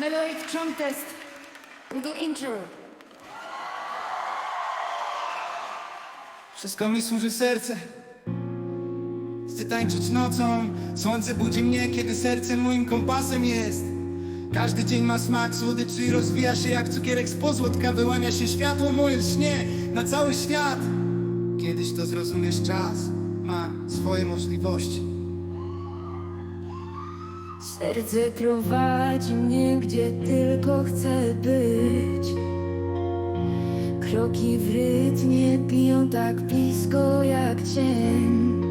Meloid Contest. Do intro. Wszystko mi służy serce. Chcę tańczyć nocą. Słońce budzi mnie, kiedy serce moim kompasem jest. Każdy dzień ma smak słodyczy i rozwija się jak cukierek z pozłotka. Wyłania się światło moje śnie na cały świat. Kiedyś to zrozumiesz czas Ma swoje możliwości Serce prowadzi mnie, gdzie tylko chcę być. Kroki w rytmie biją tak blisko jak cień.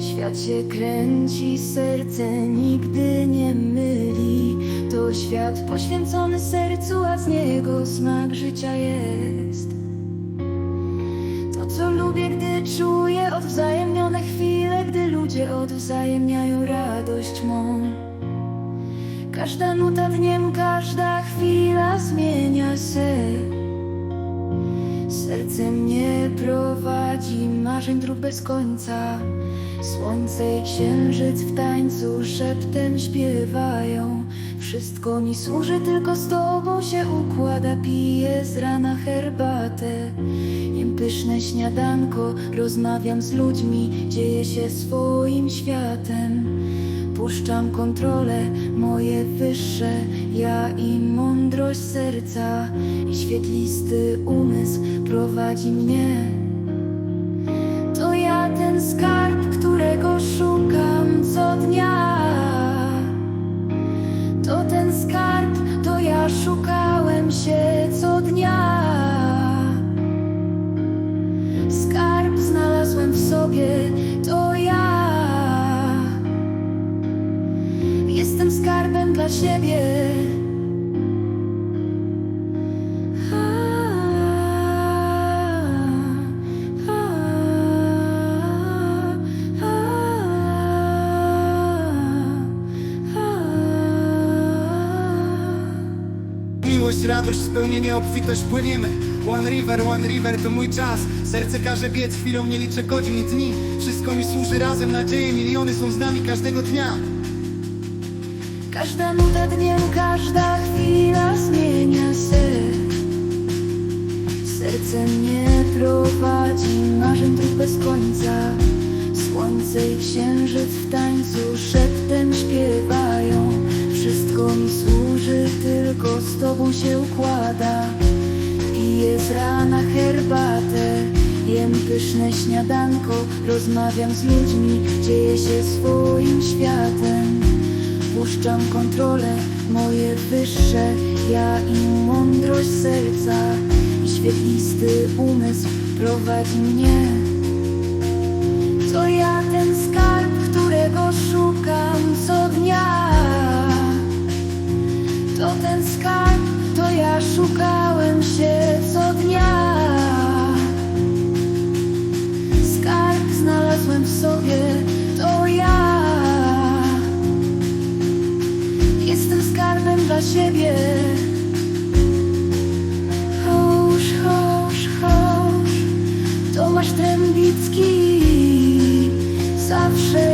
Świat się kręci, serce nigdy nie myli. To świat poświęcony sercu, a z niego smak życia jest. To co lubię, gdy czuję odwzajemnione chwile, ludzie odwzajemniają radość mą. Każda nuta dniem, każda chwila zmienia się. Serce mnie prowadzi, marzeń dróg bez końca. Słońce i księżyc w tańcu szeptem śpiewają. Wszystko mi służy, tylko z tobą się układa. Piję z rana herbatę, jem pyszne śniadanko, rozmawiam z ludźmi, dzieje się swoim światem. Puszczam kontrolę, moje wyższe ja i mądrość serca i świetlisty umysł prowadzi mnie. Skarb, to ja szukałem się co dnia. Skarb znalazłem w sobie, to ja. Jestem skarbem dla siebie. Miłość, radość, spełnienie, obfitość płyniemy One river, one river to mój czas Serce każe biec, chwilą nie liczę godzin i dni Wszystko mi służy razem, nadzieje miliony są z nami każdego dnia Każda nuta dniem, każda chwila zmienia się. Serce mnie prowadzi, marzeń dróg bez końca. Słońce i księżyc w tańcu szeptem śpiewają. Wszystko mi służy, z tobą się układa. Piję z rana herbatę, jem pyszne śniadanko, rozmawiam z ludźmi, dzieje się swoim światem. Puszczam kontrolę, moje wyższe ja i mądrość serca i świetlisty umysł prowadzi mnie. To ten skarb, to ja szukałem się co dnia. Skarb znalazłem w sobie, to ja. Jestem skarbem dla siebie. Hosz, hosz, hosz Tomasz Trębicki. Zawsze